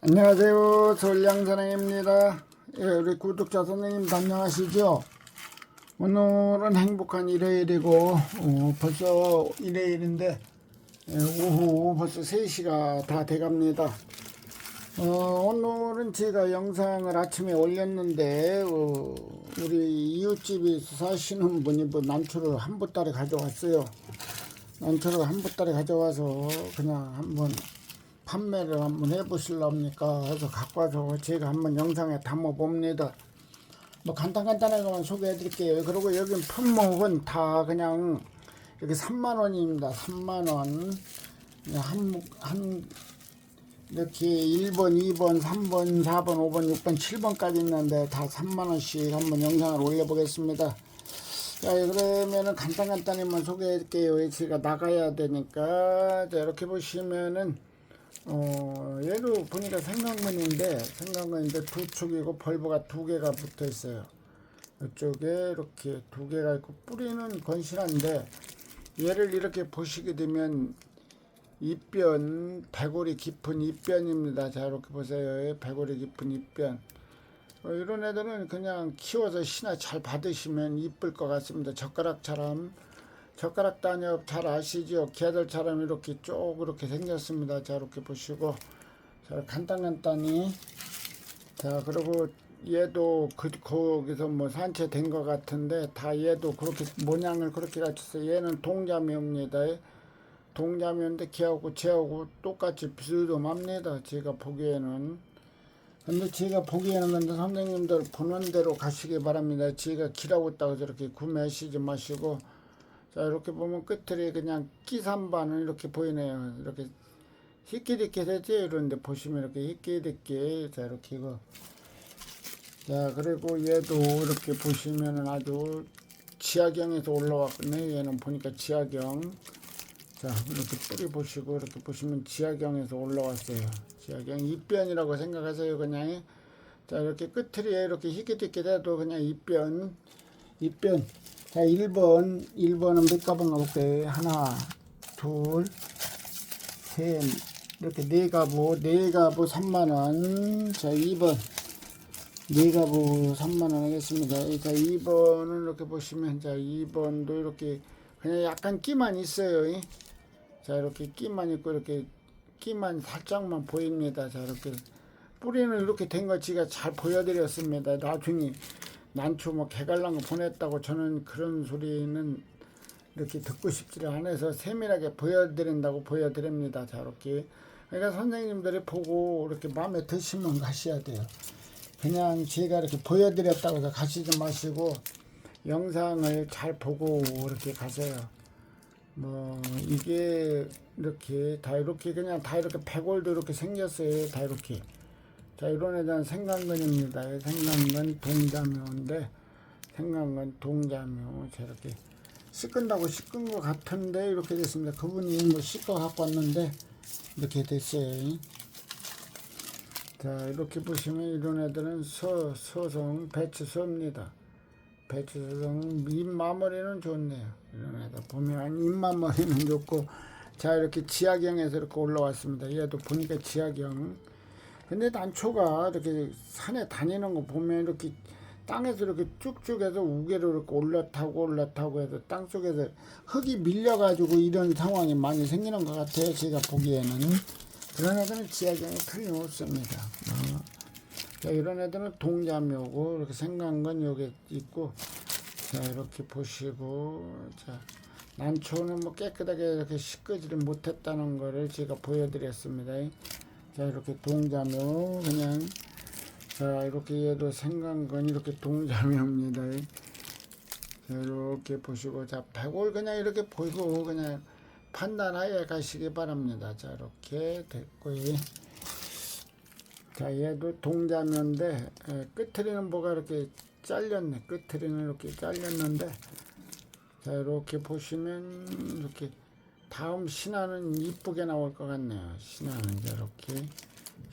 안녕하세요. 서울양 선생입니다. 예, 우리 구독자 선생님 안녕하시죠? 오늘은 행복한 일요일이고 어, 벌써 일요일인데 예, 오후 벌써 3시가 다 돼갑니다. 어, 오늘은 제가 영상을 아침에 올렸는데 어, 우리 이웃집에 사시는 분이 뭐 난초를 한 보따리 가져왔어요. 난초를 한 보따리 가져와서 그냥 한번 판매를 한번 해보실랍니까? 해서 갖고 와서 제가 한번 영상에 담아 봅니다. 뭐 간단간단하게만 소개해 드릴게요. 그리고 여기 품목은 다 그냥 여기 3만 원입니다. 3만 원. 한, 한, 이렇게 1번, 2번, 3번, 4번, 5번, 6번, 7번까지 있는데 다 3만 원씩 한번 영상을 올려보겠습니다. 자, 그러면은 간단간단히만 소개해 드릴게요. 제가 나가야 되니까. 자, 이렇게 보시면은 어, 얘도 보니까 생강근인데 생강근인데 두 축이고 벌브가 두 개가 붙어 있어요. 이쪽에 이렇게 두 개가 있고 뿌리는 건실한데 얘를 이렇게 보시게 되면 입변 배골이 깊은 입변입니다. 자 이렇게 보세요. 배골이 깊은 입변. 어, 이런 애들은 그냥 키워서 신화 잘 받으시면 이쁠 것 같습니다. 젓가락처럼 젓가락 단엽 잘 아시죠? 개들처럼 이렇게 쭉 이렇게 생겼습니다. 자 이렇게 보시고 자 간단간단히 자 그리고 얘도 그 거기서 뭐 산채된 것 같은데 다 얘도 그렇게 모양을 그렇게 갖췄어요. 얘는 동자미입니다. 동자미인데 걔하고 쟤하고 똑같이 비스듬합니다. 제가 보기에는 근데 제가 보기에는 근데 선생님들 보는 대로 가시기 바랍니다. 제가 길하고 있다고 저렇게 구매하시지 마시고 자 이렇게 보면 끝들이 그냥 끼산반은 이렇게 보이네요. 이렇게 희끼리끼 되죠. 이런데 보시면 이렇게 희끼리끼 자 이렇게 이거 자 그리고 얘도 이렇게 보시면은 아주 지하경에서 올라왔거든요. 얘는 보니까 지하경 자 이렇게 뿌리 보시고 이렇게 보시면 지하경에서 올라왔어요. 지하경 입변이라고 생각하세요. 그냥 자 이렇게 끝들이 이렇게 희끼리끼 돼도 그냥 입변 입변 자, 1번, 1번은 몇 가방 가볼게요. 하나, 둘, 셋, 이렇게 네 가부, 네 가부 3만원. 자, 2번. 네 가부 3만원 하겠습니다. 자, 2번은 이렇게 보시면, 자, 2번도 이렇게 그냥 약간 끼만 있어요. 이. 자, 이렇게 끼만 있고, 이렇게 끼만 살짝만 보입니다. 자, 이렇게. 뿌리는 이렇게 된 거 제가 잘 보여드렸습니다. 나중에 난초 뭐 개갈란 거 보냈다고 저는 그런 소리는 이렇게 듣고 싶지를 않아서 세밀하게 보여드린다고 보여드립니다. 자 이렇게 그러니까 선생님들이 보고 이렇게 마음에 드시면 가셔야 돼요. 그냥 제가 이렇게 보여드렸다고 해서 가시지 마시고 영상을 잘 보고 이렇게 가세요. 뭐 이게 이렇게 다 이렇게 그냥 다 이렇게 백골도 이렇게 생겼어요. 다 이렇게. 자, 이런 애들은 생강근입니다. 생강근 동자묘인데, 생강근 동자묘. 저렇게 씻근다고 씻은 것 같은데, 이렇게 됐습니다. 그분이 뭐 씻어 갖고 왔는데, 이렇게 됐어요. 자, 이렇게 보시면 이런 애들은 서, 서성, 배추서입니다. 배추서성, 잎마무리는 좋네요. 이런 애들 보면 잎마무리는 좋고, 자, 이렇게 지하경에서 이렇게 올라왔습니다. 얘도 보니까 지하경. 근데 난초가 이렇게 산에 다니는 거 보면 이렇게 땅에서 이렇게 쭉쭉 해서 우개로 이렇게 올라타고 올라타고 해서 땅 속에서 흙이 밀려가지고 이런 상황이 많이 생기는 것 같아요. 제가 보기에는. 그런 애들은 지하경이 틀림없습니다. 어. 자, 이런 애들은 동자묘고, 이렇게 생강건 여기 있고, 자, 이렇게 보시고, 자, 난초는 뭐 깨끗하게 이렇게 씻거지를 못했다는 거를 제가 보여드렸습니다. 자 이렇게 동자묘 그냥. 자 이렇게 얘도 생강건 이렇게 동자묘입니다. 자 이렇게 보시고 자 백올 그냥 이렇게 보고 그냥 판단하에 가시기 바랍니다. 자 이렇게 됐고요. 자 얘도 동자묘인데 에, 끝트리는 뭐가 이렇게 잘렸네. 끝트리는 이렇게 잘렸는데 자 이렇게 보시면 이렇게 다음 신화는 이쁘게 나올 것 같네요. 신화는 저렇게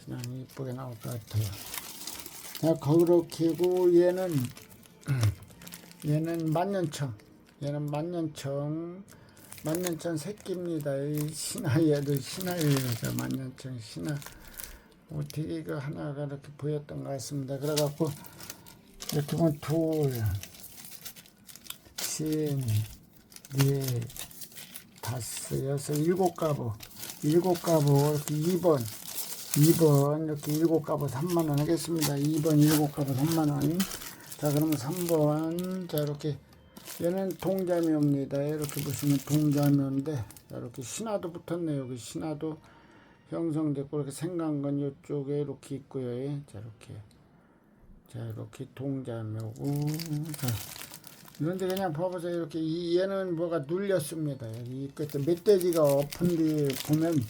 신화는 이쁘게 나올 것 같아요. 자, 그렇게고 얘는 얘는 만년청 얘는 만년청 만년청 새끼입니다. 이 신화 얘도 신화예요. 저 만년청 신화 어떻게 그 하나가 이렇게 보였던 것 같습니다. 그래갖고 이렇게 보면 둘, 셋, 넷, 다섯, 여섯, 일곱 가부, 일곱 가부 이렇게 2번, 2번 이렇게 일곱 가부 3만 원 하겠습니다. 2번 일곱 가부 3만 원. 자 그러면 3번 자 이렇게 얘는 동자묘입니다. 이렇게 보시면 동자묘인데 자, 이렇게 신화도 붙었네요. 여기 신화도 형성됐고 이렇게 생강건 이쪽에 이렇게 있고요. 예. 자 이렇게 자 이렇게 동자묘고 자 이런데 그냥 봐보세요. 이렇게 이 얘는 뭐가 눌렸습니다. 여기 이 끝에 멧돼지가 엎은 뒤 보면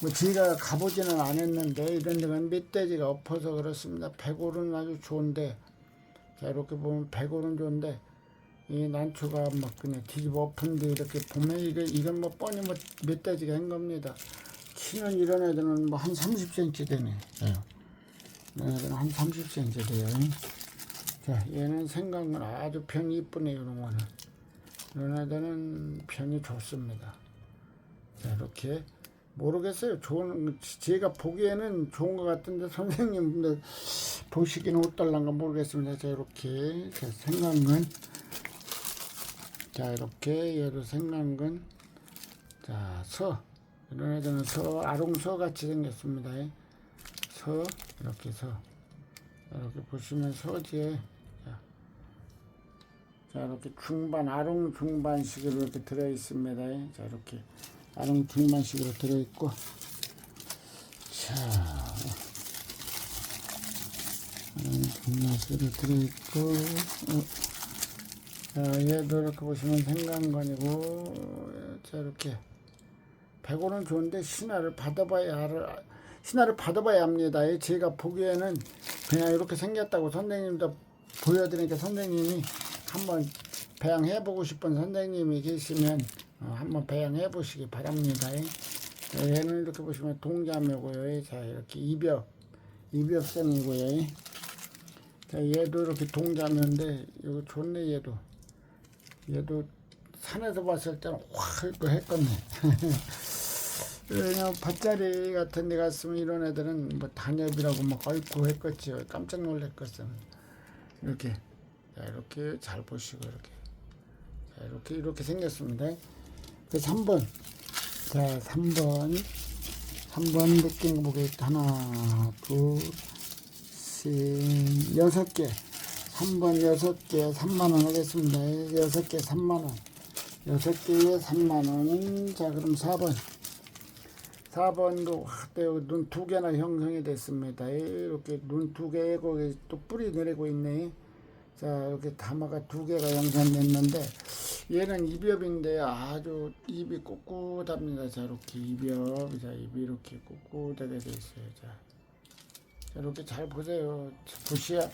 뭐 제가 가보지는 않았는데 이런 데가 멧돼지가 엎어서 그렇습니다. 백골은 아주 좋은데 자 이렇게 보면 백골은 좋은데 이 난초가 막 그냥 뒤집어 엎은데 이렇게 보면 이게 이건 뭐 뻔히 뭐 멧돼지가 한 겁니다. 키는 이런 애들은 뭐 한 30cm 되네. 이런 애들은 한 30cm 돼요. 자, 얘는 생각은 아주 편이 이쁘네요, 이런 거는. 애들은 편이 좋습니다. 자, 이렇게. 모르겠어요. 좋은, 제가 보기에는 좋은 것 같은데, 선생님들 보시기는 어떨란가 모르겠습니다. 자, 이렇게. 자, 생강근. 자, 이렇게. 얘도 생강근. 자, 서. 이런 애들은 서, 아롱서 같이 생겼습니다. 서, 이렇게 서. 이렇게 보시면 서지에 자, 자 이렇게 중반 아롱 중반식으로 이렇게 들어 있습니다. 자 이렇게 아롱 중반식으로 들어 있고 자 아롱 중반식으로 들어 있고 어, 자 얘도 이렇게 보시면 생강건이고 자 이렇게 100원은 좋은데 신화를 받아봐야 알 신화를 받아봐야 합니다. 제가 보기에는 그냥 이렇게 생겼다고 선생님도 보여드리니까 선생님이 한번 배양해 보고 싶은 선생님이 계시면 어, 한번 배양해 보시기 바랍니다. 자, 얘는 이렇게 보시면 동자묘고요. 자 이렇게 이벽 이벽선이고요. 자 얘도 이렇게 동자묘인데 이거 좋네 얘도 얘도 산에서 봤을 때는 확 했겠네. 그냥 밭자리 같은 데 갔으면 이런 애들은 뭐 단엽이라고 막 어이쿠 했겠지 요. 깜짝 놀랐겠음. 이렇게. 자, 이렇게 잘 보시고, 이렇게. 자, 이렇게, 이렇게 생겼습니다. 그 3번. 자, 3번. 3번 느낀 거 보겠다. 하나, 둘, 셋, 여섯 개. 3번 여섯 개 3만원 하겠습니다. 여섯 개 3만원. 여섯 개에 3만원. 자, 그럼 4번. 4번도 눈 두 개나 형성이 됐습니다. 이렇게 눈 두 개에 거기 또 뿌리 내리고 있네. 자 이렇게 다마가 두 개가 형성됐는데 얘는 이비업인데 아주 입이 꿋꿋합니다. 자 이렇게 이비업, 자 입이 이렇게 꿋꿋하게 돼 있어요. 자, 자 이렇게 잘 보세요. 보셔야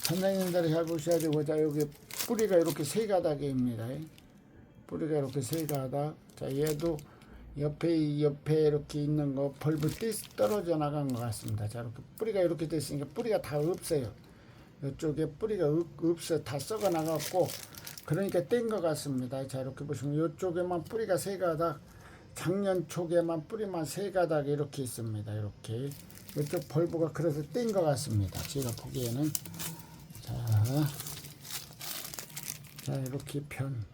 선생님들이 잘 보셔야 되고 자 여기 뿌리가 이렇게 세 가닥입니다. 뿌리가 이렇게 세 가닥. 자 얘도 옆에 옆에 이렇게 있는 거 벌브 띠 떨어져 나간 것 같습니다. 자 이렇게 뿌리가 이렇게 됐으니까 뿌리가 다 없어요. 이쪽에 뿌리가 없, 없어 다 썩어 나갔고 그러니까 뗀 것 같습니다. 자 이렇게 보시면 이쪽에만 뿌리가 세 가닥 작년 초에만 뿌리만 세 가닥 이렇게 있습니다. 이렇게 이쪽 벌브가 그래서 뗀 것 같습니다. 제가 보기에는 자, 자 이렇게 편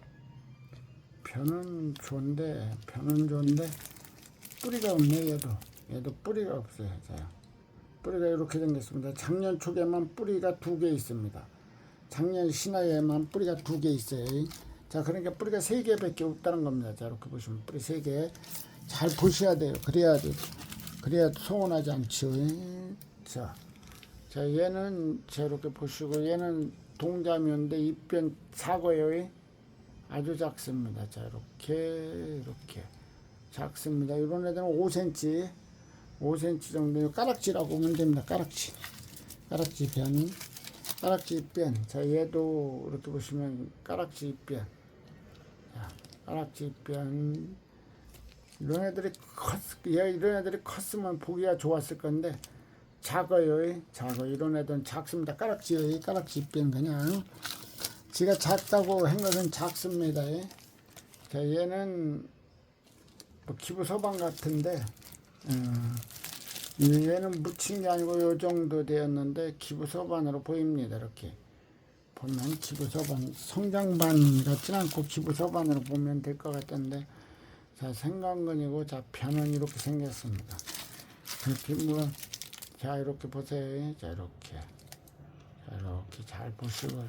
변은 좋은데 변은 좋은데 뿌리가 없네 얘도 얘도 뿌리가 없어요 자 뿌리가 이렇게 생겼습니다. 작년 초에만 뿌리가 두 개 있습니다. 작년 신화에만 뿌리가 두 개 있어요. 자 그러니까 뿌리가 세 개밖에 없다는 겁니다. 자 이렇게 보시면 뿌리 세 개. 잘 보셔야 돼요. 그래야지 그래야 소원하지 않죠. 자, 자 얘는 자 이렇게 보시고 얘는 동자묘인데 입변 사고요. 아주 작습니다. 자, 이렇게, 이렇게. 작습니다. 이런 애들은 5cm, 5cm 정도, 까락지라고 보면 됩니다. 까락지. 까락지 변. 까락지 변. 자, 얘도 이렇게 보시면 까락지 변. 자, 까락지 변. 이런 애들이 컸, 얘 이런 애들이 컸으면 보기가 좋았을 건데, 작아요. 작아. 이런 애들은 작습니다. 까락지요. 까락지 변 그냥. 지가 작다고 한 것은 작습니다. 예. 자, 얘는 뭐 기부 소방 같은데, 음, 얘는 묻힌 게 아니고 요 정도 되었는데 기부 서반으로 보입니다. 이렇게 보면 기부 서반 성장반 같지는 않고 기부 서반으로 보면 될 것 같던데 자 생강근이고 자 변은 이렇게 생겼습니다. 그렇게 뭐 자 이렇게 보세요. 자 이렇게 자 이렇게 잘 보시고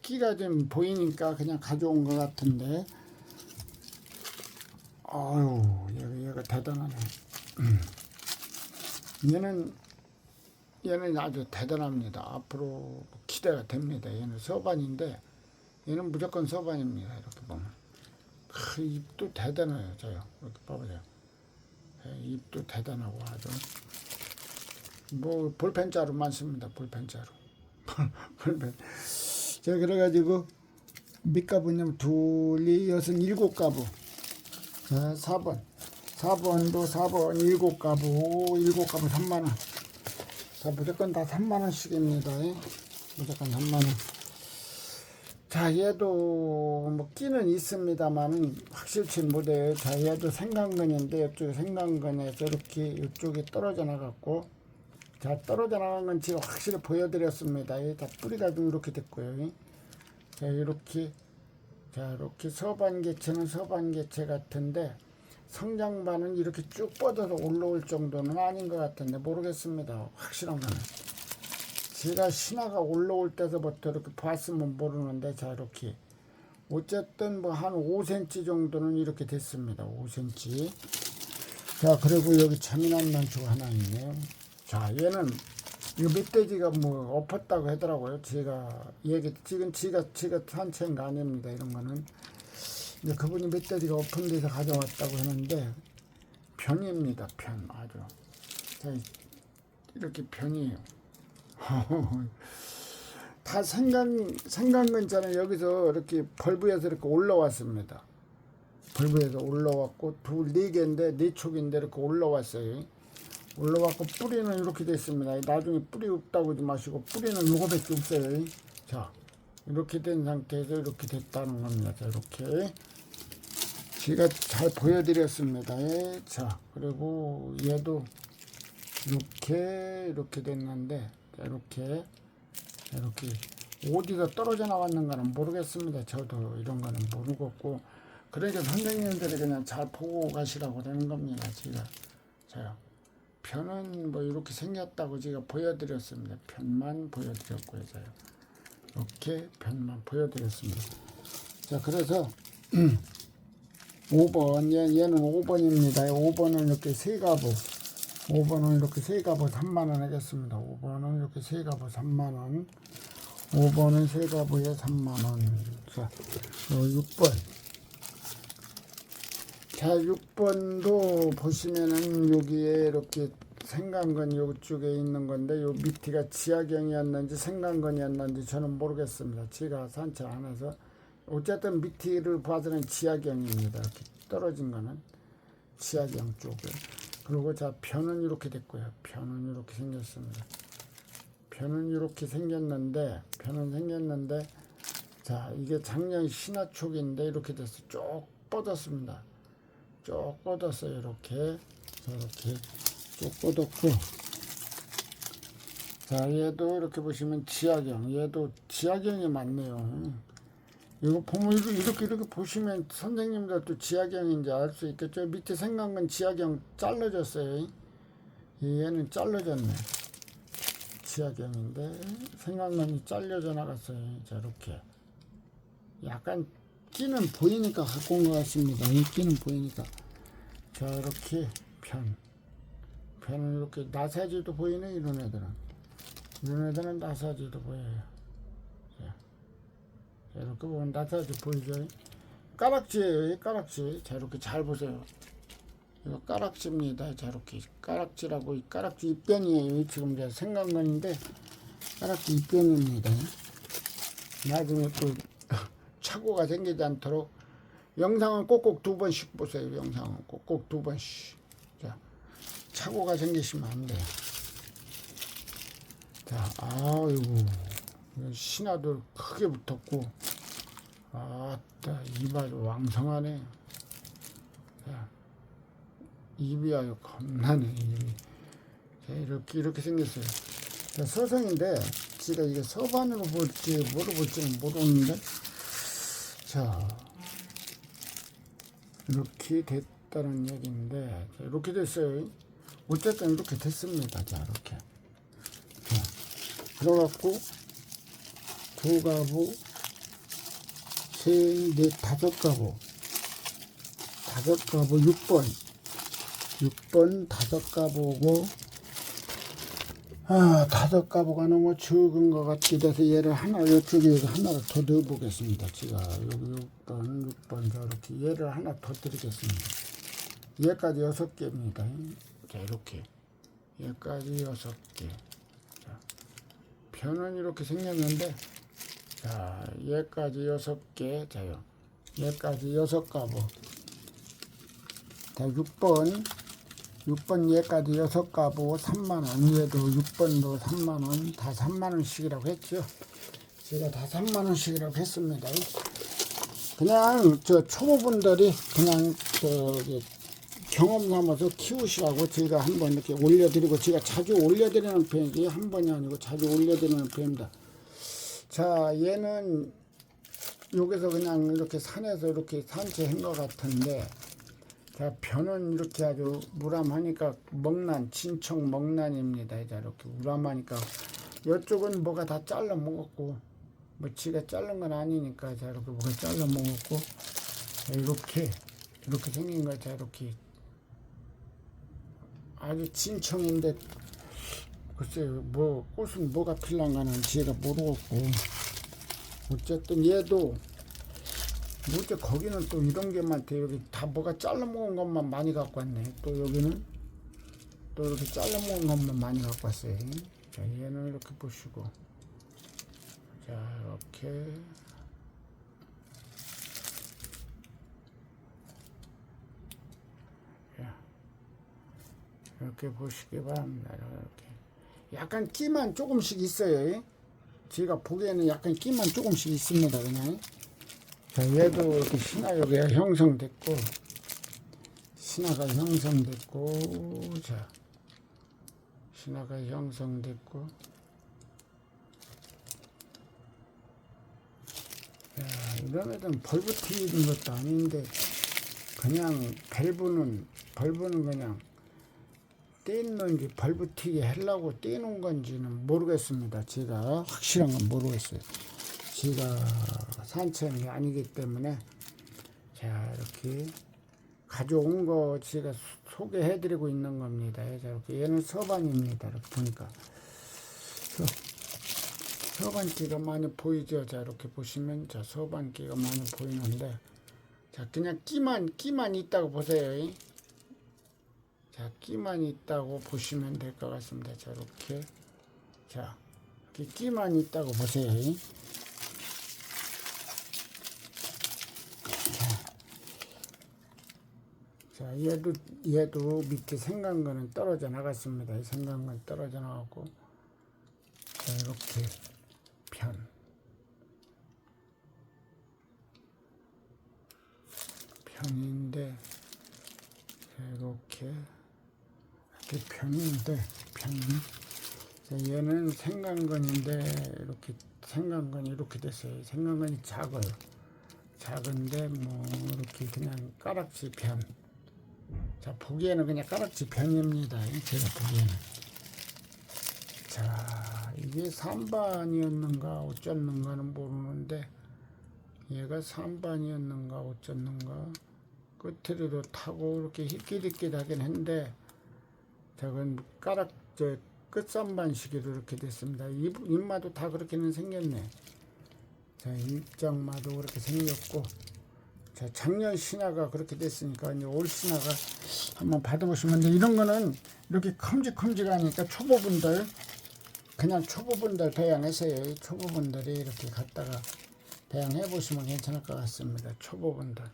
끼가 좀 보이니까 그냥 가져온 것 같은데 아유 얘가 대단하네. 얘는 얘는 아주 대단합니다. 앞으로 기대가 됩니다. 얘는 서반인데 얘는 무조건 서반입니다. 이렇게 보면 크, 입도 대단해요. 저요 이렇게 봐보세요. 예, 입도 대단하고 아주 뭐 볼펜자루 많습니다. 볼펜자루 볼펜. 자 그래가지고 밑가부냐면 둘이 여섯 일곱 가부 자 4번 4번도 4번 일곱 가부 일곱 가부 3만원. 자 무조건 다 3만원씩입니다. 무조건 3만원. 자 얘도 뭐 끼는 있습니다만 확실치 못해요 자 얘도 생강근인데 이쪽에 생강근에서 이렇게 이쪽에 떨어져 나갔고 자 떨어져 나간 건 지금 확실히 보여드렸습니다. 예, 자 뿌리가 좀 이렇게 됐고요. 자 이렇게 자 이렇게 서반개체는 서반개체 같은데 성장반은 이렇게 쭉 뻗어서 올라올 정도는 아닌 것 같은데 모르겠습니다. 확실한 거는. 제가 신화가 올라올 때서부터 이렇게 봤으면 모르는데 자 이렇게. 어쨌든 뭐 한 5cm 정도는 이렇게 됐습니다. 5cm 자 그리고 여기 재미난 난초가 하나 있네요. 자 얘는 이 멧돼지가 뭐 엎었다고 하더라고요. 제가 얘기 지금 지가 산책인 거 아닙니다. 이런 거는 이제 그분이 엎은 데서 가져왔다고 하는데 변입니다 변 아주. 자, 이렇게 변이에요 다 생강 생강근자는 여기서 이렇게 벌브에서 이렇게 올라왔습니다. 벌브에서 올라왔고 둘네 개인데 네 촉인데 이렇게 올라왔어요. 올라왔고 뿌리는 이렇게 됐습니다. 나중에 뿌리 없다고 하지 마시고 뿌리는 요거밖에 없어요. 자 이렇게 된 상태에서 이렇게 됐다는 겁니다. 자 이렇게 제가 잘 보여드렸습니다. 예, 자, 그리고 얘도 이렇게 이렇게 됐는데 자, 이렇게 자, 이렇게 어디서 떨어져 나왔는가는 모르겠습니다. 저도 이런 거는 모르겠고 그러니까 선생님들이 그냥 잘 보고 가시라고 그러는 겁니다. 제가 자요. 편은 뭐 이렇게 생겼다고 제가 보여드렸습니다. 편만 보여드렸고요. 자요. 이렇게 편만 보여드렸습니다. 자, 그래서 5번, 얘, 얘는 5번입니다. 5번은 이렇게 세 가부. 5번은 이렇게 세 가부 3만원 하겠습니다. 5번은 이렇게 세 가부 3만원. 5번은 세 가부에 3만원. 자, 6번. 자, 6번도 보시면은 여기에 이렇게 생강근 요쪽에 있는 건데 요 밑이가 지하경이었는지 생강근이었는지 저는 모르겠습니다. 제가 산책 안 해서 어쨌든 밑을 봐서는 지하경입니다. 떨어진 거는 지하경 쪽에. 그리고 자 변은 이렇게 됐고요. 변은 이렇게 생겼습니다. 변은 이렇게 생겼는데 변은 생겼는데 자 이게 작년 신화촉인데 이렇게 돼서 쭉 뻗었습니다. 쭉 뻗었어요. 이렇게 이렇게 쭉 뻗었고 자 얘도 이렇게 보시면 지하경 얘도 지하경이 많네요. 이거 보면 이렇게, 이렇게 보시면 선생님들도 지하경인지 알 수 있겠죠. 밑에 생강은 지하경 잘라졌어요. 얘는 잘라졌네. 지하경인데 생강근이 잘려져 나갔어요. 자 이렇게 약간 끼는 보이니까 갖고 온 것 같습니다. 이 끼는 보이니까 자 이렇게 편 편은 이렇게 나사지도 보이네 이런 애들은 이런 애들은 나사지도 보여요. 자, 이렇게 보면 나타나서 보이죠? 까락지예요, 까락지. 자, 이렇게 잘 보세요. 이거 까락지입니다. 자, 이렇게 까락지라고, 이 까락지 입변이에요. 지금 제가 생각나는데, 까락지 입변입니다. 나중에 또 착오가 생기지 않도록 영상은 꼭꼭 두 번씩 보세요. 영상은 꼭꼭 두 번씩. 자, 착오가 생기시면 안 돼요. 자, 아이고. 신화도 크게 붙었고 아따 입 아주 왕성하네 자, 입이 아주 겁나네 입이 자, 이렇게 이렇게 생겼어요. 자, 서성인데 제가 이게 서반으로 볼지 뭐로 볼지는 모르는데 자 이렇게 됐다는 얘기인데 자, 이렇게 됐어요. 어쨌든 이렇게 됐습니다. 자 이렇게 자, 그래갖고 두 가구 셋넷 다섯 가구. 다섯 가구 6번. 6번 다섯 가보고 아 다섯 가보가 너무 적은 것 같기도 해서 얘를 하나 이쪽에 하나를 더 넣어보겠습니다 제가. 여기 6번 6번 저렇게 얘를 하나 더 드리겠습니다. 얘까지 여섯 개입니다. 자 이렇게. 얘까지 여섯 개. 자, 변은 이렇게 생겼는데 자 얘까지 여섯 개 자요. 얘까지 여섯 가보 자 6번. 6번 얘까지 여섯 가보 3만원. 얘도 6번도 3만원. 다 3만원씩이라고 했죠. 제가 다 3만원씩이라고 했습니다. 그냥 저 초보분들이 그냥 저기 경험 삼아서 키우시라고 제가 한번 이렇게 올려드리고 제가 자주 올려드리는 편이지 한 번이 아니고 자주 올려드리는 편입니다 자 얘는 여기서 그냥 이렇게 산에서 이렇게 산책한 것 같은데 자, 변은 이렇게 아주 무람하니까 먹난, 친척 먹난입니다. 자, 이렇게 무람하니까 이쪽은 뭐가 다 잘라 먹었고 뭐 지가 자른 건 아니니까 자, 이렇게 뭐가 잘라 먹었고 자, 이렇게 이렇게 생긴 거 자, 이렇게 아주 진청인데 글쎄요, 뭐 꽃은 뭐가 필요한가는 지가 모르겠고. 어쨌든 얘도 뭐지 거기는 또 이런 게만 돼 여기 다 뭐가 잘라 먹은 것만 많이 갖고 왔네. 또 여기는 또 이렇게 잘라 먹은 것만 많이 갖고 왔어요. 자 얘는 이렇게 보시고. 자 이렇게. 자, 이렇게 보시기 바랍니다. 이렇게 약간 끼만 조금씩 있어요. 제가 보기에는 약간 끼만 조금씩 있습니다 그냥. 자, 얘도 이렇게 신화역에 형성됐고, 신화가 형성됐고, 자, 신화가 형성됐고, 야, 이런 애들은 벌브 튀는 것도 아닌데, 그냥 밸브는, 벌브는 그냥 떼는지 벌브 튀게 하려고 떼는 건지는 모르겠습니다. 제가 확실한 건 모르겠어요. 제가 산책이 아니기 때문에 자 이렇게 가져온 거 제가 소개해드리고 있는 겁니다. 자 이렇게 얘는 서반입니다. 이렇게 보니까 서, 서반기가 많이 보이죠. 자 이렇게 보시면 자 서반기가 많이 보이는데 자 그냥 끼만 끼만 있다고 보세요. 자 끼만 있다고 보시면 될 것 같습니다. 자 이렇게 자 이렇게 끼만 있다고 보세요. 자, 얘도, 얘도 밑에 거는 떨어져 나갔습니다. 건 떨어져 나갔고. 자, 이렇게 편. 편인데, 자, 이렇게, 이렇게 편인데, 편. 자, 얘는 생간건인데, 이렇게, 생간건이 이렇게 됐어요. 생간건이 작아요. 작은데, 뭐, 이렇게 그냥 까락지 편. 자, 보기에는 그냥 까락지 변입니다. 제가 보기에는. 자, 이게 3반이었는가 어쩌는가는 모르는데, 얘가 3반이었는가 어쩌는가, 끝으로도 타고 이렇게 희끼리끼 하긴 했는데, 저건 까락, 저, 끝산반식으로 이렇게 됐습니다. 입, 입마도 다 그렇게는 생겼네. 자, 입장마도 그렇게 생겼고, 자, 작년 신화가 그렇게 됐으니까 이제 올 신화가 한번 받아보시면 돼. 이런 거는 이렇게 큼직큼직하니까 초보분들 그냥 초보분들 배양해서요. 초보분들이 이렇게 갖다가 배양해 보시면 괜찮을 것 같습니다. 초보분들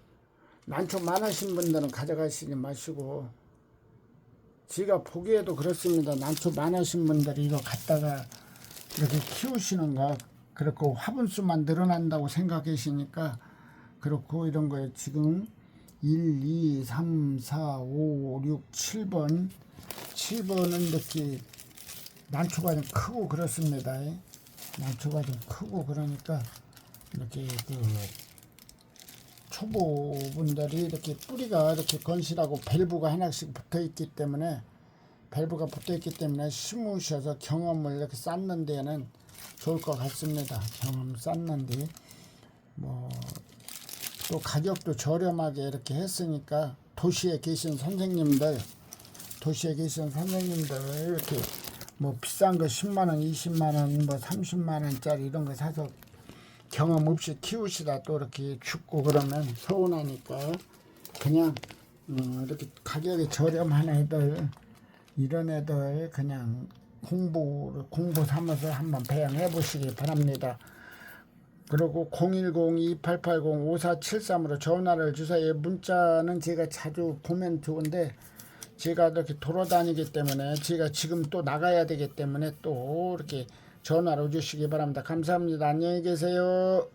난초 많으신 분들은 가져가시지 마시고 제가 보기에도 그렇습니다. 난초 많으신 분들이 이거 갖다가 이렇게 키우시는가 그렇고 화분수만 늘어난다고 생각하시니까 그렇고 이런 거에 지금 1, 2, 3, 4, 5, 6, 7번 집어는 이렇게 난초가 좀 크고 그렇습니다. 난초가 좀 크고 그러니까 이렇게 그 초보분들이 이렇게 뿌리가 이렇게 건실하고 밸브가 하나씩 붙어 있기 때문에 밸브가 붙어 있기 때문에 심으셔서 경험을 이렇게 쌓는 데는 좋을 것 같습니다. 경험 쌓는 데. 뭐, 또 가격도 저렴하게 이렇게 했으니까 도시에 계신 선생님들, 도시에 계신 선생님들 이렇게 뭐 비싼 거 10만 원, 20만 원, 뭐 30만 원짜리 이런 거 사서 경험 없이 키우시다 또 이렇게 죽고 그러면 서운하니까 그냥 어, 이렇게 가격이 저렴한 애들 이런 애들 그냥 공부를 공부 삼아서 한번 배양해 보시기 바랍니다. 그리고 010-2880-5473으로 전화를 주세요. 문자는 제가 자주 보면 좋은데 제가 이렇게 돌아다니기 때문에 제가 지금 또 나가야 되기 때문에 또 이렇게 전화를 주시기 바랍니다. 감사합니다. 안녕히 계세요.